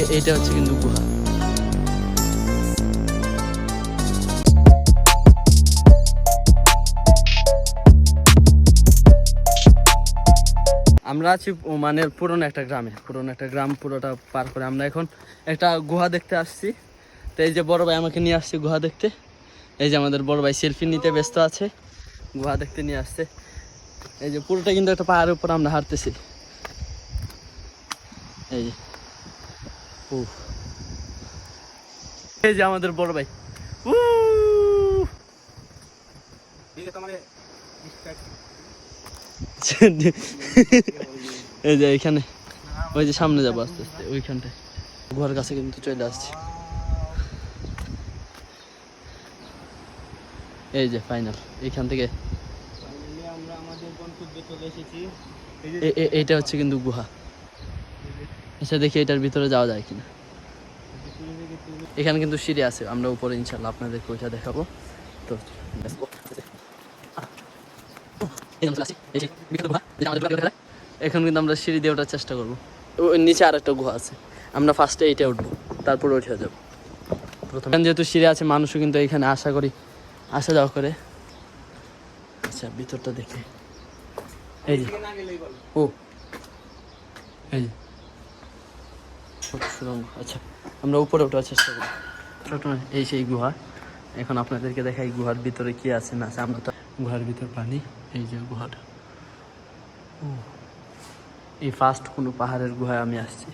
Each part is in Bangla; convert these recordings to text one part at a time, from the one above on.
এ- এইটা হচ্ছে কিন্তু গুহা। আমরা আছি ওমানের পুরনো একটা গ্রামে। পুরনো একটা গ্রাম পুরোটা পার করে আমরা এখন একটা গুহা দেখতে আসছি। তো এই যে বড় ভাই আমাকে নিয়ে আসছে গুহা দেখতে। এই যে আমাদের বড় ভাই সেলফি নিতে ব্যস্ত আছে। গুহা দেখতে নিয়ে আসছে। এই যে পুরোটা কিন্তু একটা পাহাড়ের উপর আমরা হাঁটতেছি। এই যে। এই যে আমাদের বড় ভাই। এই যে এখানে ওই যে সামনে যাব আস্তে আস্তে ওইখানটায়। ঘর কাছে কিন্তু চলে আসছি। এই যে ফাইনাল এইখান থেকে। আমরা আমাদের এসেছি। এ- এ- এইটা হচ্ছে কিন্তু গুহা। আচ্ছা দেখি এটার ভিতরে যাওয়া যায় কিনা। এখানে কিন্তু সিঁড়ি আছে, আমরা উপরে ইনশাল্লাহ আপনাদেরকে ওইটা দেখাবো। তো। এখন কিন্তু আমরা সিঁড়ি দিয়ে ওঠার চেষ্টা করব। নিচে আর একটা গুহা আছে। আমরা ফার্স্টে এইটা উঠবো, তারপরে উঠে যাব। প্রথমে যেহেতু সিঁড়ি আছে, মানুষও কিন্তু এখানে আশা করি আসা যাওয়া করে। আচ্ছা ভিতরটা দেখে। এই যে। ও, এই যে। সুরঙ্গ আচ্ছা আমরা উপরে ওঠার চেষ্টা করি। এই সেই গুহা। এখন আপনাদেরকে দেখাই গুহার ভিতরে কি আছে না আছে। আমরা তো গুহার ভিতরে পানি এই যে গুহাটা। এই ফার্স্ট কোনো পাহাড়ের গুহায় আমি আসছি।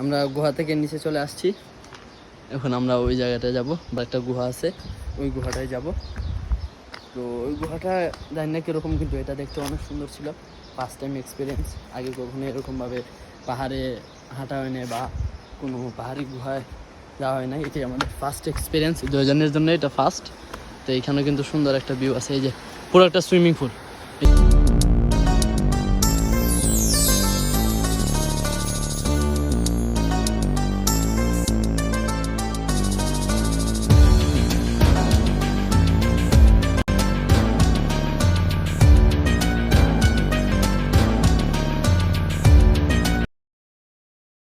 আমরা গুহা থেকে নিচে চলে আসছি। এখন আমরা ওই জায়গাটায় যাব, বা একটা গুহা আছে, ওই গুহাটায় যাব। তো ওই গুহাটা জানি না কীরকম, কিন্তু এটা দেখতে অনেক সুন্দর ছিল। ফার্স্ট টাইম এক্সপিরিয়েন্স আগে কখনো এরকমভাবে পাহাড়ে হাঁটা হয় বা কোনো পাহাড়ি গুহায় যাওয়া হয় না এটাই আমাদের ফার্স্ট এক্সপিরিয়েন্স দুজনের জন্য এটা ফার্স্ট তো এখানে কিন্তু সুন্দর একটা ভিউ আছে। এই যে, পুরো একটা সুইমিং পুল